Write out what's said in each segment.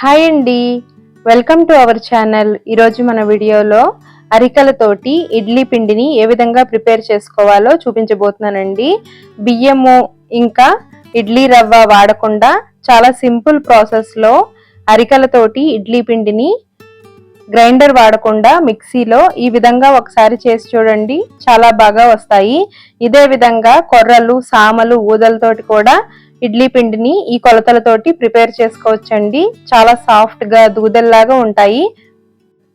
Hi అండి. Welcome to our channel. ఈరోజు మన వీడియోలో అరికలతోటి ఇడ్లీ పిండిని ఏ విధంగా ప్రిపేర్ చేసుకోవాలో చూపించబోతున్నానండి. బియ్యము ఇంకా ఇడ్లీ రవ్వ వాడకుండా చాలా సింపుల్ ప్రాసెస్లో అరికలతోటి ఇడ్లీ పిండిని గ్రైండర్ వాడకుండా మిక్సీలో ఈ విధంగా ఒకసారి చేసి చూడండి. చాలా బాగా వస్తాయి. ఇదే విధంగా కొర్రలు సామలు ఊదలతోటి కూడా ఇడ్లీ పిండిని ఈ కొలతలతోటి ప్రిపేర్ చేసుకోవచ్చండి. చాలా సాఫ్ట్గా దూదల్లాగా ఉంటాయి.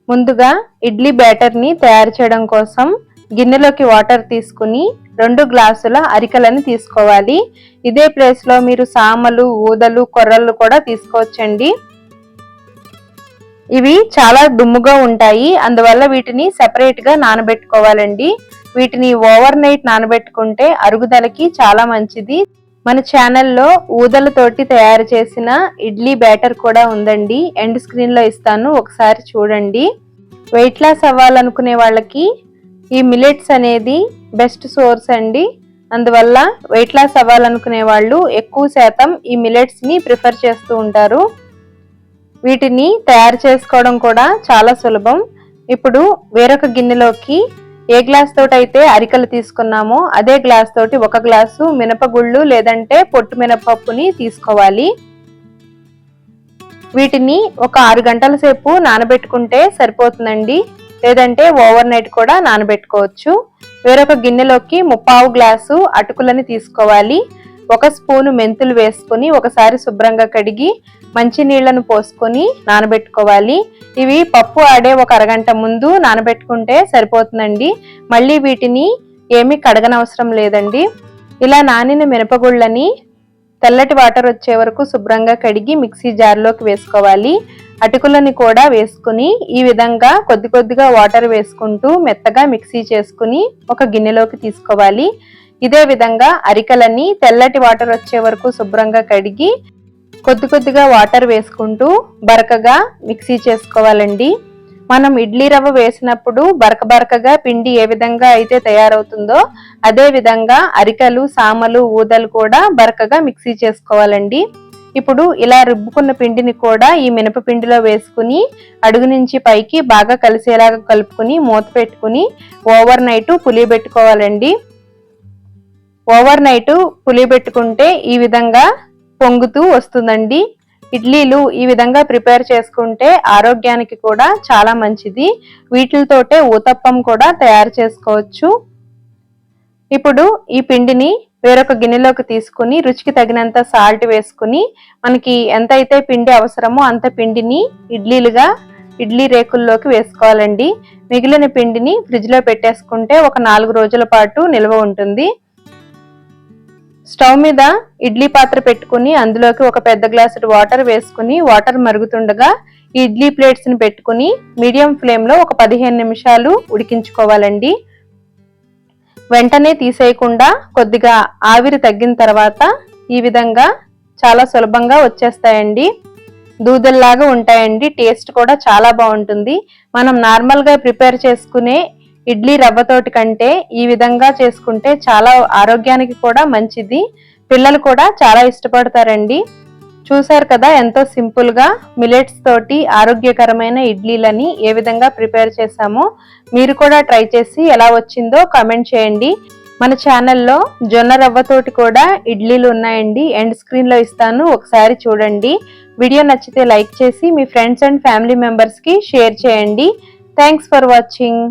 ముందుగా ఇడ్లీ బ్యాటర్ని తయారు చేయడం కోసం గిన్నెలోకి వాటర్ తీసుకుని రెండు గ్లాసుల అరికలని తీసుకోవాలి. ఇదే ప్లేస్లో మీరు సామలు ఊదలు కొర్రలు కూడా తీసుకోవచ్చండి. ఇవి చాలా దుమ్ముగా ఉంటాయి. అందువల్ల వీటిని సపరేట్గా నానబెట్టుకోవాలండి. వీటిని ఓవర్ నైట్ నానబెట్టుకుంటే అరుగుదలకి చాలా మంచిది. మన ఛానల్లో ఊదలతోటి తయారు చేసిన ఇడ్లీ బ్యాటర్ కూడా ఉందండి. ఎండ్ స్క్రీన్లో ఇస్తాను ఒకసారి చూడండి. వెయిట్ లాస్ అవ్వాలనుకునే వాళ్ళకి ఈ మిలెట్స్ అనేది బెస్ట్ సోర్స్ అండి. అందువల్ల వెయిట్ లాస్ అవ్వాలనుకునే వాళ్ళు ఎక్కువ శాతం ఈ మిలెట్స్ని ప్రిఫర్ చేస్తూ ఉంటారు. వీటిని తయారు చేసుకోవడం కూడా చాలా సులభం. ఇప్పుడు వేరొక గిన్నెలోకి ఏ గ్లాస్ తోటి అయితే అరికలు తీసుకున్నామో అదే గ్లాస్ తోటి ఒక గ్లాసు మినపగుళ్ళు లేదంటే పొట్టు మినపప్పుని తీసుకోవాలి. వీటిని ఒక ఆరు గంటల సేపు నానబెట్టుకుంటే సరిపోతుందండి. లేదంటే ఓవర్ నైట్ కూడా నానబెట్టుకోవచ్చు. వేరొక గిన్నెలోకి ముప్పావు గ్లాసు అటుకులని తీసుకోవాలి. ఒక స్పూను మెంతులు వేసుకుని ఒకసారి శుభ్రంగా కడిగి మంచి నీళ్ళను పోసుకొని నానబెట్టుకోవాలి. ఇవి పప్పు ఆడే ఒక అరగంట ముందు నానబెట్టుకుంటే సరిపోతుందండి. మళ్ళీ వీటిని ఏమీ కడగనవసరం లేదండి. ఇలా నానిన మినపగుళ్ళని తెల్లటి వాటర్ వచ్చే వరకు శుభ్రంగా కడిగి మిక్సీ జార్లోకి వేసుకోవాలి. అటుకులని కూడా వేసుకుని ఈ విధంగా కొద్ది కొద్దిగా వాటర్ వేసుకుంటూ మెత్తగా మిక్సీ చేసుకుని ఒక గిన్నెలోకి తీసుకోవాలి. ఇదే విధంగా అరికలని తెల్లటి వాటర్ వచ్చే వరకు శుభ్రంగా కడిగి కొద్ది కొద్దిగా వాటర్ వేసుకుంటూ బరకగా మిక్సీ చేసుకోవాలండి. మనం ఇడ్లీ రవ్వ వేసినప్పుడు బరక బరకగా పిండి ఏ విధంగా అయితే తయారవుతుందో అదే విధంగా అరికలు సామలు ఊదలు కూడా బరకగా మిక్సీ చేసుకోవాలండి. ఇప్పుడు ఇలా రుబ్బుకున్న పిండిని కూడా ఈ మినపపిండిలో వేసుకుని అడుగు నుంచి పైకి బాగా కలిసేలాగా కలుపుకుని మూత పెట్టుకుని ఓవర్ నైట్ పులియబెట్టుకోవాలండి. ఓవర్ నైట్ పులియబెట్టుకుంటే ఈ విధంగా పొంగుతూ వస్తుందండి. ఇడ్లీలు ఈ విధంగా ప్రిపేర్ చేసుకుంటే ఆరోగ్యానికి కూడా చాలా మంచిది. వీటితోటే ఊతప్పం కూడా తయారు చేసుకోవచ్చు. ఇప్పుడు ఈ పిండిని వేరొక గిన్నెలోకి తీసుకుని రుచికి తగినంత సాల్ట్ వేసుకుని మనకి ఎంతైతే పిండి అవసరమో అంత పిండిని ఇడ్లీలుగా ఇడ్లీ రేకుల్లోకి వేసుకోవాలండి. మిగిలిన పిండిని ఫ్రిడ్జ్లో పెట్టేసుకుంటే ఒక నాలుగు రోజుల పాటు నిల్వ ఉంటుంది. స్టవ్ మీద ఇడ్లీ పాత్ర పెట్టుకుని అందులోకి ఒక పెద్ద గ్లాసుడు వాటర్ వేసుకుని వాటర్ మరుగుతుండగా ఇడ్లీ ప్లేట్స్ని పెట్టుకుని మీడియం ఫ్లేమ్లో ఒక పదిహేను నిమిషాలు ఉడికించుకోవాలండి. వెంటనే తీసేయకుండా కొద్దిగా ఆవిరి తగ్గిన తర్వాత ఈ విధంగా చాలా సులభంగా వచ్చేస్తాయండి. దూదల్లాగా ఉంటాయండి. టేస్ట్ కూడా చాలా బాగుంటుంది. మనం నార్మల్గా ప్రిపేర్ చేసుకునే ఇడ్లీ రవ్వతోటి కంటే ఈ విధంగా చేసుకుంటే చాలా ఆరోగ్యానికి కూడా మంచిది. పిల్లలు కూడా చాలా ఇష్టపడతారండి. చూశారు కదా ఎంతో సింపుల్గా మిలెట్స్ తోటి ఆరోగ్యకరమైన ఇడ్లీలని ఏ విధంగా ప్రిపేర్ చేశామో. మీరు కూడా ట్రై చేసి ఎలా వచ్చిందో కామెంట్ చేయండి. మన ఛానల్లో జొన్న రవ్వతోటి కూడా ఇడ్లీలు ఉన్నాయండి. ఎండ్ స్క్రీన్లో ఇస్తాను. ఒకసారి చూడండి. వీడియో నచ్చితే లైక్ చేసి మీ ఫ్రెండ్స్ అండ్ ఫ్యామిలీ మెంబర్స్కి షేర్ చేయండి. Thanks for watching.